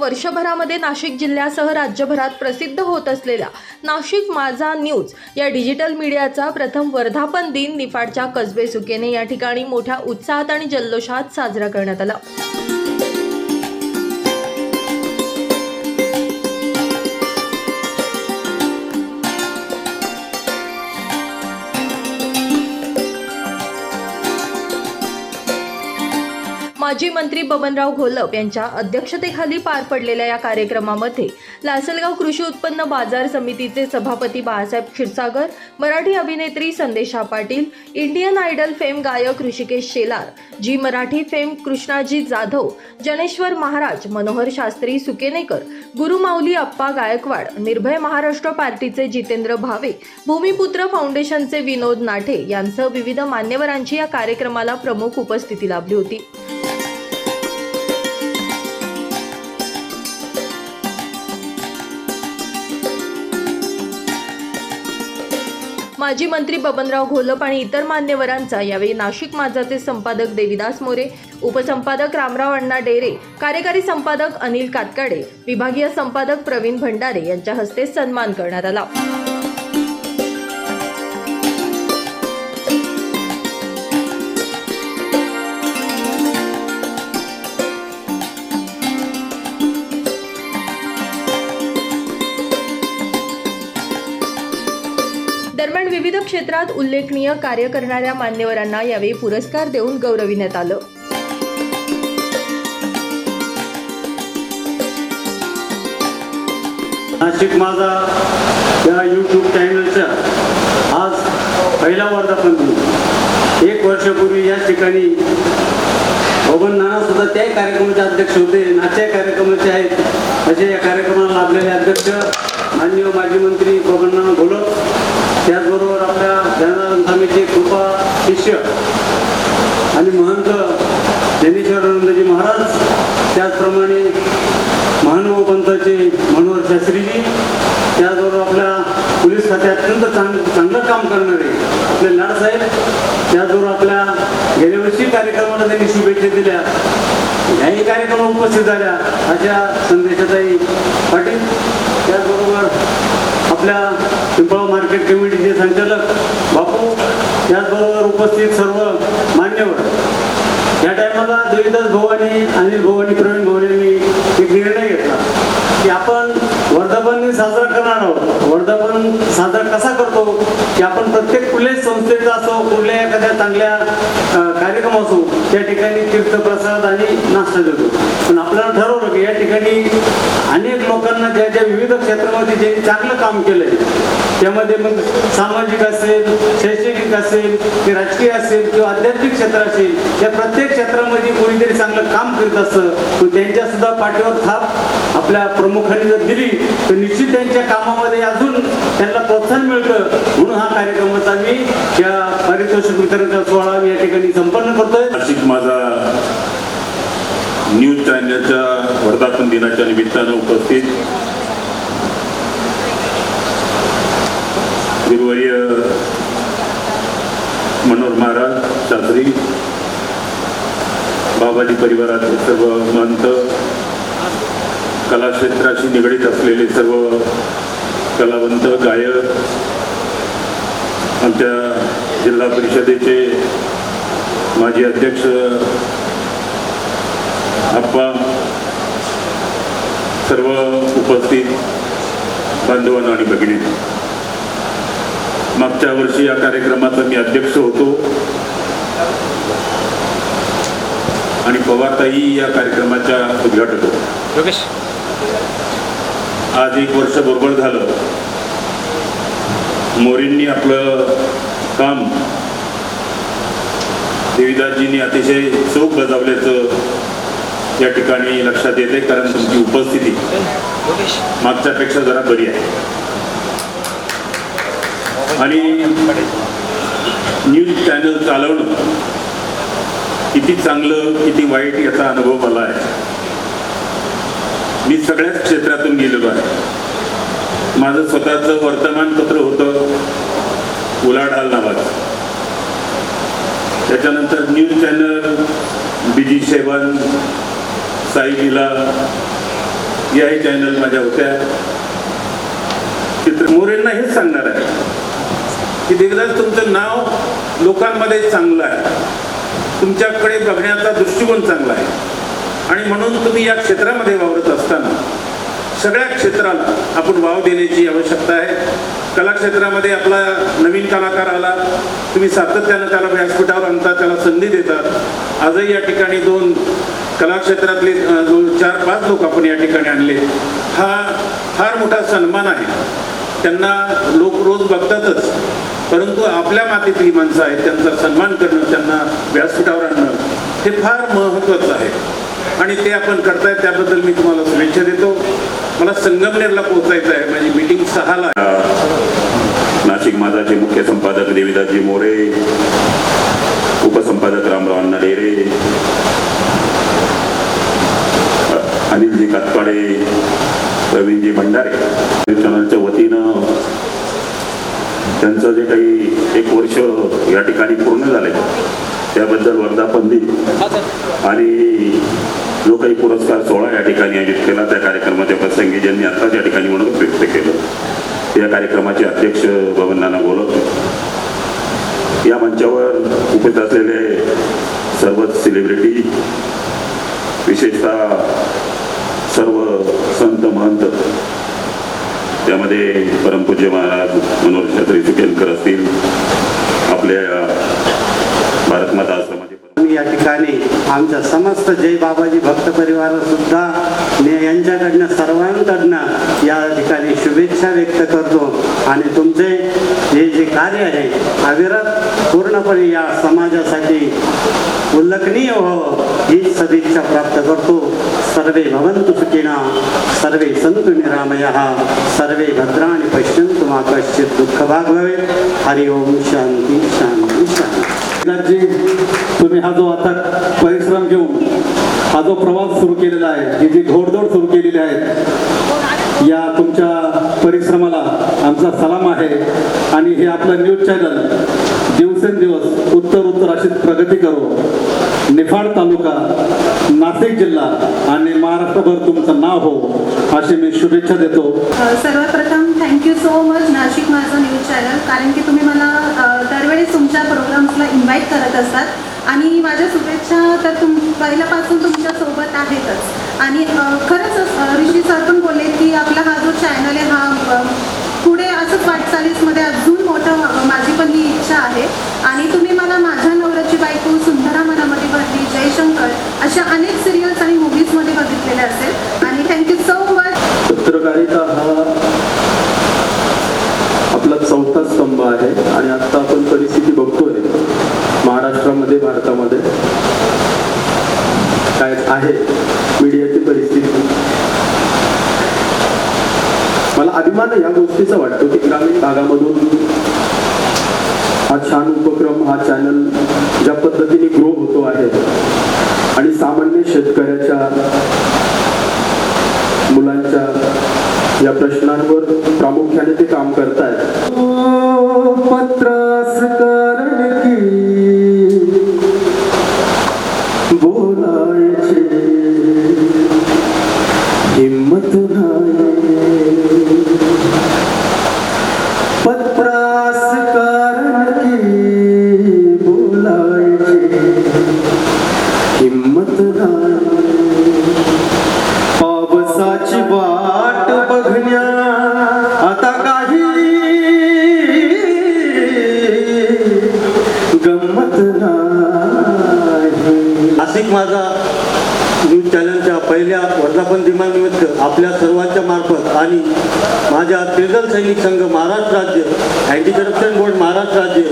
वर्षभरामध्ये नाशिक जिल्ह्यासह राज्यभरात प्रसिद्ध होत असलेल्या नाशिक माझा न्यूज या डिजिटल मीडियाचा प्रथम वर्धापन दिन निफाडच्या कसबे सुकेने या ठिकाणी मोठ्या उत्साहात आणि जल्लोषात साजरा करण्यात आला. माजी मंत्री बबनराव घोलप यांच्या अध्यक्षतेखाली पार पडलेल्या या कार्यक्रमामध्ये लासलगाव कृषी उत्पन्न बाजार समितीचे सभापती बाळासाहेब क्षीरसागर मराठी अभिनेत्री संदेशा पाटील इंडियन आयडल फेम गायक ऋषिकेश शेलार जी मराठी फेम कृष्णाजी जाधव जनेश्वर महाराज मनोहर शास्त्री सुकेनेकर गुरुमाऊली अप्पा गायकवाड निर्भय महाराष्ट्र पार्टीचे जितेंद्र भावे भूमिपुत्र फाउंडेशनचे विनोद नाठे यांसह विविध मान्यवरांची या कार्यक्रमाला प्रमुख उपस्थिती लाभली होती. माजी मंत्री बबनराव घोलप आणि इतर मान्यवरांचा यावेळी नाशिक माझाचे संपादक देविदास मोरे उपसंपादक रामराव अण्णा डेरे कार्यकारी संपादक अनिल कातकाडे विभागीय संपादक प्रवीण भंडारे यांच्या हस्ते सन्मान करण्यात आला. विविध क्षेत्रात उल्लेखनीय कार्य करणाऱ्या मान्यवरांना यावेळी पुरस्कार देऊन गौरविण्यात आलं. नाशिक माझा या यूट्यूब चॅनलचा आज पहिला वर्धापन दिन. एक वर्षापूर्वी या ठिकाणी बबन नाना सुद्धा त्याही कार्यक्रमाचे अध्यक्ष होते. नाच्या कार्यक्रमाचे आहेत. असे या कार्यक्रमाला लाभलेले अध्यक्ष माननीय माजी मंत्री बबन नाना घोलप त्याचबरोबर आपल्या जनार्दन स्वामीचे कृपा शिष्य आणि महंत ज्ञानेश्वरानंदजी महाराज त्याचप्रमाणे महानुभाव पंथाचे मनोहर शास्त्रीजी त्याचबरोबर आपल्या पोलीस खात्यात अत्यंत चांग चांगलं काम करणारे आपले लाडसाहेब त्याचबरोबर आपल्या गेल्या वर्षी कार्यक्रमाला त्यांनी शुभेच्छा दिल्या. याही कार्यक्रमाला उपस्थित झाल्या अशा संदेशाताई पाटील त्याचबरोबर आपल्या पिंपळा मार्केट कमिटीचे संचालक बापू त्याचबरोबर उपस्थित सर्व मान्यवर. या टायमाला देवीदास भवानी आणि अनिल भवानी प्रवीण भाऊ एक निर्णय घेतला की आपण वर्धापन दिन साजरा करणार आहोत. वर्धापन साजरा कसा करतो? की आपण प्रत्येक कुठल्याच संस्थेचा असो कुठल्या एखाद्या चांगल्या त्या ठिकाणी तीर्थप्रसाद आणि नाश्ता देतो. पण आपल्याला ठरवलं की या ठिकाणी अनेक लोकांना ज्या ज्या विविध क्षेत्रामध्ये ज्यांनी चांगलं काम केलंय त्यामध्ये मग सामाजिक असेल शैक्षणिक असेल की राजकीय असेल किंवा आध्यात्मिक क्षेत्र असेल या प्रत्येक क्षेत्रामध्ये कोणीतरी चांगलं काम करत असतं पण त्यांच्या सुद्धा पाठीवर थाप आपल्या प्रमुखांनी जर दिली तर निश्चित त्यांच्या कामामध्ये अजून त्यांना प्रोत्साहन मिळतं. म्हणून हा कार्यक्रमाचा मी या पारितोषिक वितरण सोहळा मी या ठिकाणी संपन्न करतोय नाशिक माझा न्यूज चॅनलच्या वर्धापन दिनाच्या निमित्तानं उपस्थित गुरुवर्य मनोहर महाराज शास्त्री बाबाजी परिवारातील सर्व महंत कला क्षेत्राशी निगडीत असलेले सर्व कलावंत गायक आमच्या जिल्हा परिषदेचे माजी अध्यक्ष आप्पा सर्व उपस्थित बांधवांनो आणि भगिनी. मागच्या वर्षी या कार्यक्रमाचा मी अध्यक्ष होतो. आणि पवारताई या कार्यक्रमाच्या उद्घाटक होतो. आज एक वर्ष बरोबर झालं. मोरींनी आपलं काम देवीदासजींनी अतिशय चोख बजावल्याचं या ठिकाणी लक्षात येते कारण तुमची उपस्थिती मागच्यापेक्षा जरा बरी आहे. आणि न्यूज चॅनल चालवणं किती चांगलं किती वाईट याचा अनुभव मला आहे. मी सगळ्याच क्षेत्रातून गेलेलो आहे. माझं स्वतःचं वर्तमानपत्र होतं उलाढाल नावाचं. त्याच्यानंतर news channel B G seven Sai Leela याही चॅनल माझ्या होत्या. चित्र मोरेंना हेच सांगणार आहे की देवदास तुमचं नाव लोकांमध्ये चांगलं आहे. तुमच्याकडे बघण्याचा दृष्टिकोन चांगला आहे. आणि म्हणून तुम्ही या क्षेत्रामध्ये वावरत असताना सगळ्या क्षेत्राला आपण वाव देण्याची आवश्यकता आहे. कला क्षेत्रामध्ये आपला नवीन कलाकार आला तुम्ही सातत्यानं त्याला व्यासपीठावर आणता त्याला संधी देतात. आजही या ठिकाणी दोन कलाक्षेत्रातले जो चार पाच लोक आपण या ठिकाणी आणले हा फार मोठा सन्मान आहे. त्यांना लोक रोज बघतातच परंतु आपल्या मातीतली माणसं आहेत त्यांचा सन्मान करणं त्यांना व्यासपीठावर आणणं हे फार महत्त्वाचं आहे. आणि ते आपण करताय त्याबद्दल मी तुम्हाला शुभेच्छा देतो. मला संगमनेरला पोहोचायचं आहे माझी मीटिंग सहाला नाशिक माझाचे मुख्य संपादक देविदासजी मोरे उपसंपादक रामराव अण्णा डेरे अनिलजी कातपाडे प्रवीणजी भंडारे चॅनलच्या वतीनं त्यांचं जे काही एक वर्ष या ठिकाणी पूर्ण झाले त्याबद्दल वर्धापन दिन आणि जो काही पुरस्कार सोहळा या ठिकाणी आयोजित केला त्या कार्यक्रमाच्या प्रसंगी ज्यांनी आत्ताच या ठिकाणी म्हणून व्यक्त केलं या कार्यक्रमाचे अध्यक्ष बबन नाना बोलत या मंचावर उपस्थित असलेले सर्वच सेलिब्रिटी विशेषतः सर्व संत महंत. त्यामध्ये परमपूज्य महाराज मनोहर छत्री सुकेलकर असतील. आपल्या भारतमाता आश्रमाचे या ठिकाणी आमच्या समस्त जय बाबाजी भक्त परिवार सुद्धा मी यांच्याकडनं सर्वांकडनं या ठिकाणी शुभेच्छा व्यक्त करतो. आणि तुमचे हे जे कार्य आहे अविरत पूर्णपणे या समाजासाठी उल्लेखनीय हो, व्हावं ही सदिच्छा प्राप्त करतो। सर्वे भवन्तु सुखिना सर्वे सन्तु निरामयः सर्वे भद्राणि पश्यन्तु मा कश्चित् दुःखभाग भवेत् हरि ओम शांती शांती शांती तुम्ही हा जो आता परिश्रम घेऊन हा जो प्रवास सुरू केलेला आहे ही जी घोडदौड सुरू केलेली आहे या तुमच्या परिश्रमाला आमचा सलाम आहे. आणि हे आपलं न्यूज चॅनल दिवसेंदिवस उत्तर उत्तर अशी प्रगती करो. निफाड तालुका नाशिक जिल्हा आणि महाराष्ट्रभर तुमचं नाव हो अशी मी शुभेच्छा देतो. सर्वप्रथम थँक्यू सो मच नाशिक माझं न्यूज चॅनल कारण की तुम्ही मला दरवेळेस तुमच्या प्रोग्राम्सला इन्व्हाइट करत असतात. आणि माझ्या शुभेच्छा तर तुम पहिल्यापासून तुमच्यासोबत आहेतच. आणि खरंच ऋषी सर पण बोलले की आपला हा जो चॅनल आहे हा अ, पुढे असंच वाटचालीसमध्ये अजून मोठं व्हावं माझी पण ही इच्छा आहे आणि तुम्ही मला माझ्या नवऱ्याची बायको सुंदरा मनामध्ये भरली जयशंकर अशा अनेक सिरियल्स आणि मूवीजमध्ये बघितलेल्या असेल आणि थँक्यू सो मच पत्रकारिता हा आपला चौथा स्तंभ आहे आणि आता आपण परिस्थिती बघतोय महाराष्ट्रामध्ये भारतामध्ये काय आहे मीडियाची परिस्थिती मला या गोष्टीचं वाटतं की ग्रामीण भागामधून हा छान उपक्रम हा चॅनल ज्या पद्धतीने ग्रो होतो आहे आणि सामान्य शेतकऱ्याच्या मुलांच्या या प्रश्नांवर प्रामुख्याने ते काम करतायत. पत्रास सर्वांच्या मार्फत आणि माझ्या त्रिदल सैनिक संघ महाराष्ट्र राज्य अँटी करप्शन बोर्ड महाराष्ट्र राज्य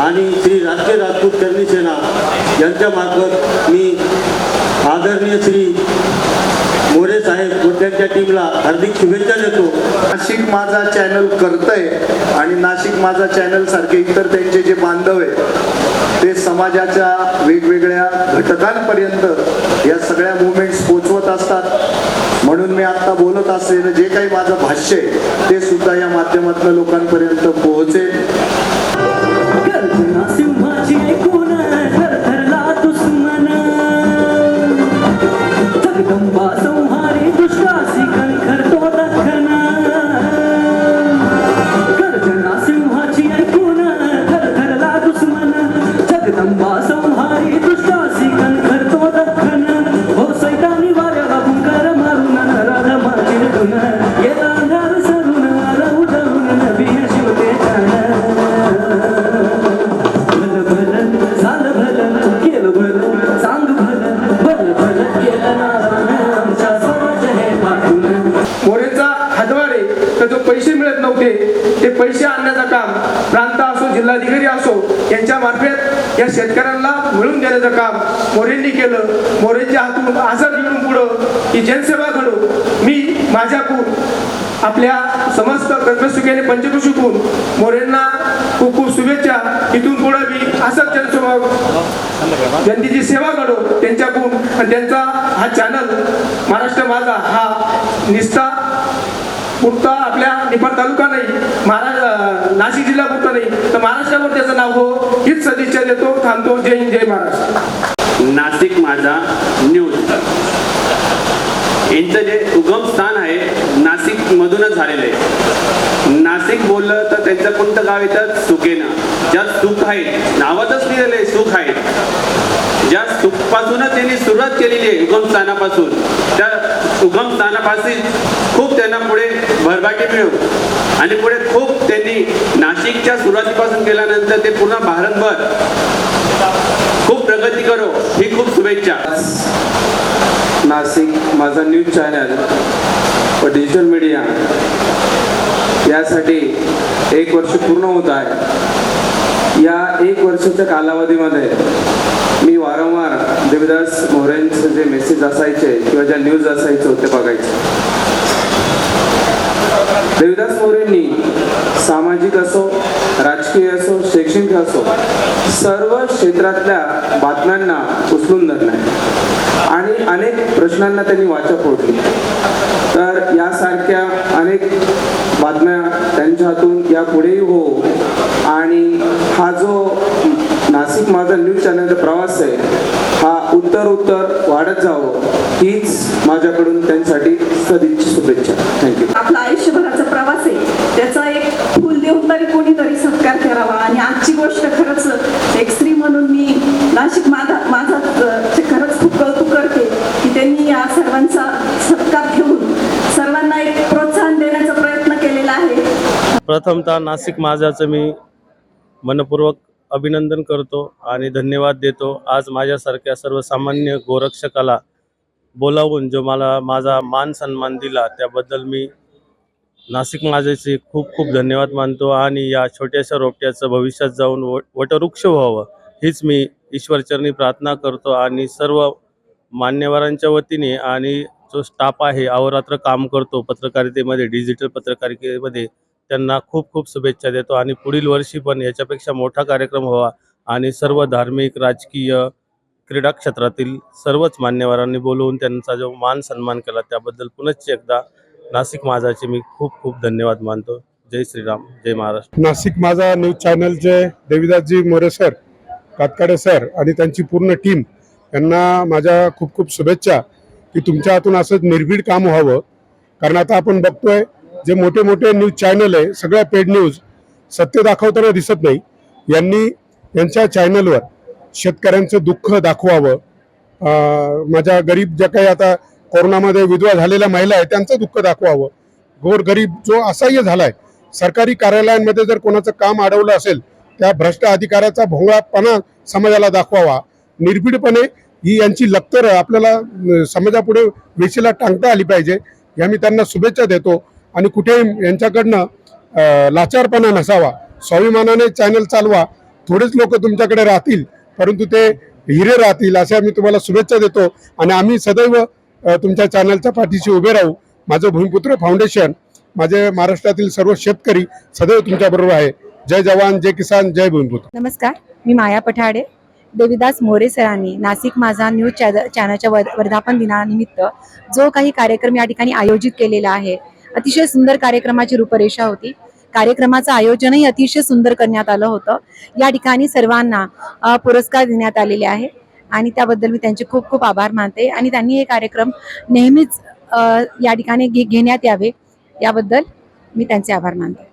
आणि श्री राष्ट्रीय राजपूत करणी सेना यांच्या मार्फत मी आदरणीय श्री मोरे साहेब व टीमला हार्दिक शुभेच्छा देतो. नाशिक माझा चॅनल करतंय आणि नाशिक माझा चॅनल सारखे इतर त्यांचे जे बांधव आहेत ते समाजाच्या वेगवेगळ्या घटकांपर्यंत या सगळ्या मुवमेंट्स पोचवत असतात. म्हणून मी आता बोलत असलेलं जे काही माझं भाष्य आहे ते सुद्धा या माध्यमातून लोकांपर्यंत पोहोचेल. माझ्याकून आपल्या समस्त कर्कसुखी आणि पंचकृषीकून मोरेंना खूप खूप शुभेच्छा. इथून पुढे मी असंच जनसेवा जनतेची सेवा घडो त्यांच्याकडून. आणि त्यांचा हा चॅनल महाराष्ट्र माझा हा निस्ता पुरता आपल्या निफाड तालुका नाही महाराज नाशिक जिल्हा पुरता नाही. तर महाराष्ट्रावर त्याचं नाव हो हीच सदिच्छा देतो. थांबतो. जय हिंद जय महाराष्ट्र. नाशिक माझा न्यूज यांचं जे उगम स्थान आहे नाशिक मधूनच झालेलं आहे. नाशिक बोललं तर त्यांचं कोणतं गाव येतं सुकेना ज्या सुख आहे नावातच लिहिलेलं आहे सुख आहे ज्या सुखपासूनच त्यांनी सुरुवात केलेली आहे उगमस्थानापासून त्या उगम स्थानापासून खूप त्यांना पुढे भरभाटी मिळू आणि पुढे खूप त्यांनी नाशिकच्या सुरुवातीपासून केल्यानंतर ते पूर्ण भारतभर खूप प्रगती करो ही खूप शुभेच्छा. नाशिक माझा न्यूज चॅनल व डिजिटल मीडिया यासाठी एक वर्ष पूर्ण होत आहे. या एक वर्षाच्या कालावधीमध्ये मी वारंवार देवीदास मोरेंचे जे मेसेज असायचे किंवा ज्या न्यूज असायचे होते बघायचे. देविदास मोरेंनी सामाजिक असो राजकीय असो शैक्षणिक असो सर्व क्षेत्रातल्या बातम्यांना उचलून धरलाय. आणि अनेक प्रश्नांना त्यांनी वाचा फोडली. तर यासारख्या अनेक बातम्या त्यांच्या हातून यापुढेही हो. आणि हा जो नाशिक माझा न्यूज चॅनलचा प्रवास आहे हा उत्तर उत्तर वाढत जावं हीच माझ्याकडून त्यांच्यासाठी सदिच्छा शुभेच्छा. थँक्यू आपला आयुष्यभराचा प्रवास आहे त्याचा एक फुल देऊन तरी सत्कार करावा आणि आजची गोष्ट खरंच एक स्त्री म्हणून मी नाशिक माझा माझा खरंच खूप कौतुक करते की त्यांनी या सर्वांचा सत्कार घेऊन सर्वांना एक प्रोत्साहन देण्याचा प्रयत्न केलेला आहे. प्रथमतः नाशिक माझाचं मी मनपूर्वक अभिनंदन करतो आणि धन्यवाद देतो. आज माझ्यासारख्या सर्वसामान्य गोरक्षकाला बोलावून जो मला माझा मान सन्मान दिला त्याबद्दल मी नाशिक माझ्याचे खूप खूप धन्यवाद मानतो आणि या छोट्याशा रोपट्याचं भविष्यात जाऊन व वटवृक्ष व्हावं हीच मी ईश्वरचरणी प्रार्थना करतो आणि सर्व मान्यवरांच्या वतीने आणि जो स्टाफ आहे अहोरात्र काम करतो पत्रकारितेमध्ये डिजिटल पत्रकारितेमध्ये त्यांना खूप खूप शुभेच्छा देतो आणि पुढील वर्षी पण याच्यापेक्षा मोठा कार्यक्रम व्हावा आणि सर्व धार्मिक राजकीय क्रीडा क्षेत्रातील सर्वच मान्यवरांनी बोलवून त्यांचा जो मान सन्मान केला त्याबद्दल पुनश्च एकदा नाशिक माझाचे मी खूप खूप धन्यवाद मानतो. जय श्रीराम जय महाराष्ट्र. नाशिक माझा न्यूज चॅनलचे देविदासजी मोरे सर कातकाडे सर आणि त्यांची पूर्ण टीम यांना माझ्या खूप खूप शुभेच्छा की तुमच्या हातून असंच निर्भीड काम व्हावं. कारण आता आपण बघतोय जे मोठे मोठे न्यूज चॅनल आहे सगळ्या पेड न्यूज सत्य दाखवताना दिसत नाही. यांनी यांच्या चॅनलवर शेतकऱ्यांचं दुःख दाखवावं. माझ्या गरीब ज्या काही आता कोरोनामध्ये विधवा झालेल्या महिला आहेत त्यांचं दुःख दाखवावं. गोर गरीब जो असह्य झालाय सरकारी कार्यालयांमध्ये जर कोणाचं काम अडवलं असेल त्या भ्रष्ट अधिकाऱ्याचा भोंगळापणा समाजाला दाखवावा. निर्भीडपणे ही यांची लक्तर आपल्याला समाजापुढे वेशीला टांगता आली पाहिजे या मी त्यांना शुभेच्छा देतो. आणि कुठेही यांच्याकडनं लाचारपणा नसावा. स्वाभिमानाने चॅनल चालवा. थोडेच लोक तुमच्याकडे राहतील परंतु ते हिरे राहतील अशा मी तुम्हाला शुभेच्छा देतो. आणि आम्ही सदैव तुमच्या चॅनलच्या पाठीशी उभे राहू. माझं भूमिपुत्र फाउंडेशन माझे महाराष्ट्रातील सर्व शेतकरी सदैव तुमच्याबरोबर आहे. जय जवान जय किसान जय भूमिपुत्र. नमस्कार मी माया पठाडे. देविदास मोरे सरांनी नाशिक माझा न्यूज चॅनलच्या वर वर्धापन दिनानिमित्त जो काही कार्यक्रम या ठिकाणी आयोजित केलेला आहे अतिशय सुंदर कार्यक्रमाची रूपरेषा होती. कार्यक्रमाचं आयोजनही अतिशय सुंदर करण्यात आलं होतं. या ठिकाणी सर्वांना पुरस्कार देण्यात आलेले आहे. आणि त्याबद्दल मी त्यांचे खूप खूप आभार मानते. आणि त्यांनी हे कार्यक्रम नेहमीच या ठिकाणी घे घेण्यात यावे. याबद्दल मी त्यांचे आभार मानते.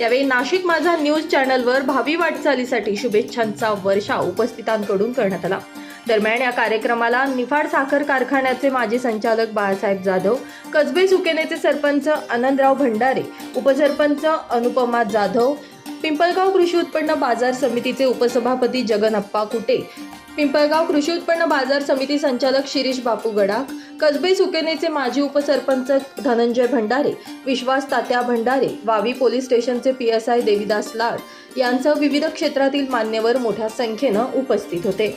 यावेळी नाशिक माझा न्यूज चॅनलवर भावी वाटचालीसाठी शुभेच्छांचा वर्षा उपस्थितांकडून करण्यात आला. दरम्यान या कार्यक्रमाला निफाड साखर कारखान्याचे माजी संचालक बाळासाहेब जाधव कसबे सुकेनेचे सरपंच आनंदराव भंडारे उपसरपंच अनुपमा जाधव पिंपळगाव कृषी उत्पन्न बाजार समितीचे उपसभापती जगनप्पा कुटे पिंपळगाव कृषी उत्पन्न बाजार समिती संचालक शिरीष बापू गडाख कसबे सुकेनेचे माजी उपसरपंच धनंजय भंडारे विश्वास तात्या भंडारे वावी पोलीस स्टेशनचे P S I Devidas Lad यांसह विविध क्षेत्रातील मान्यवर मोठ्या संख्येनं उपस्थित होते.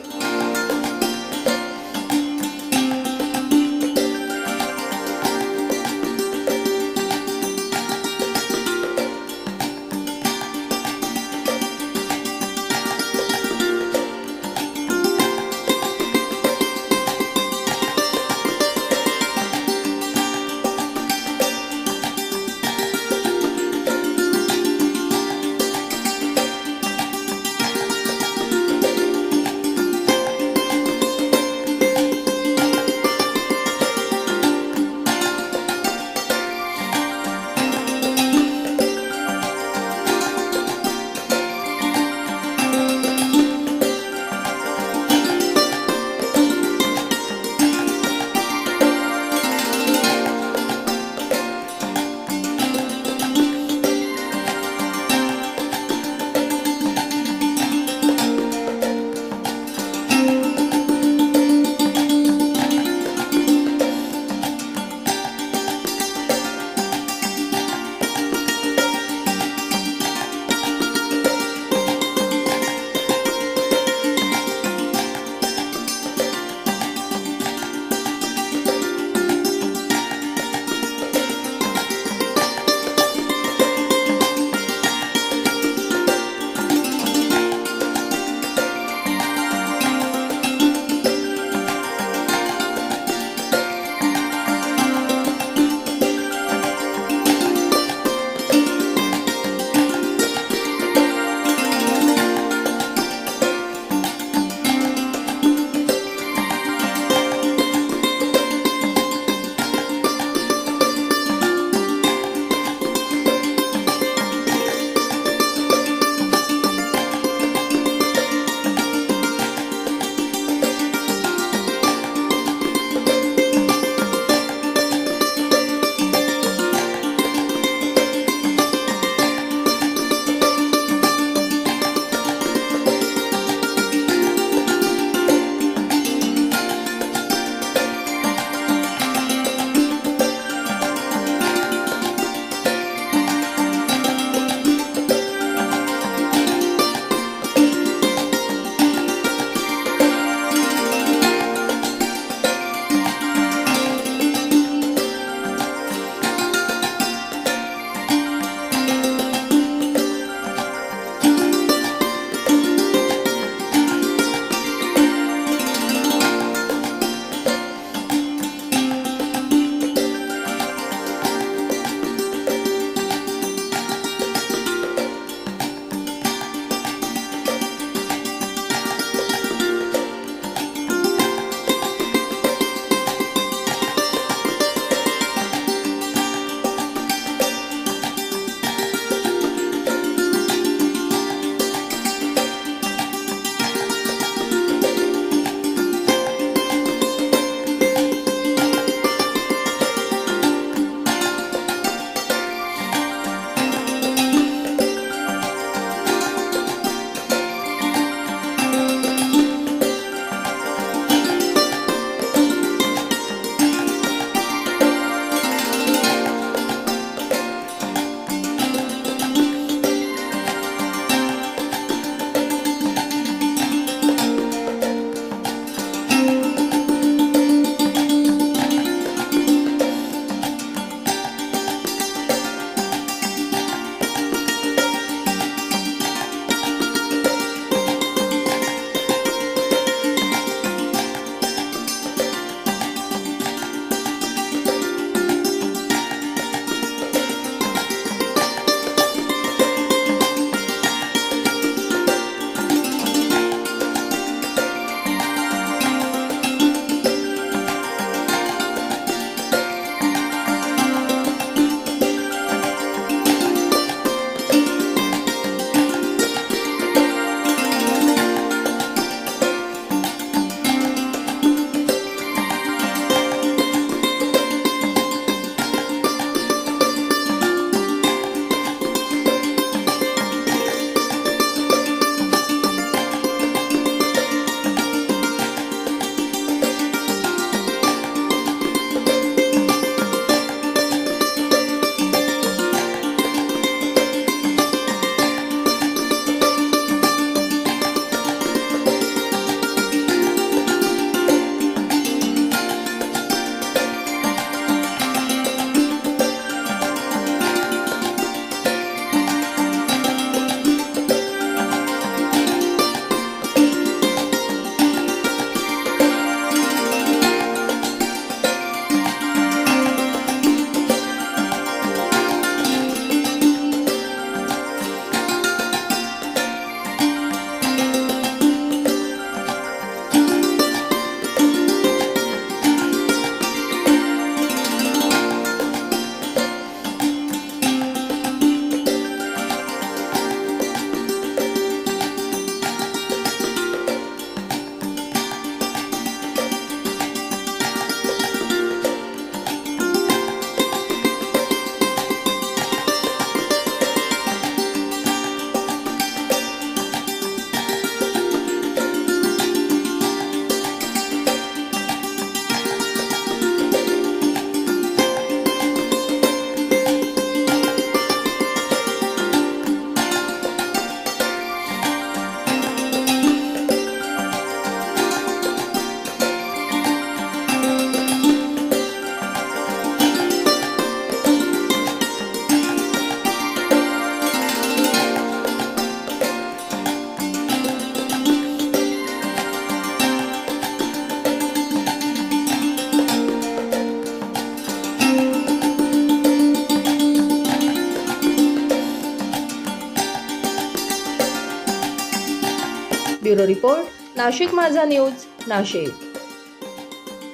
Report Nashik Majha news Nashik.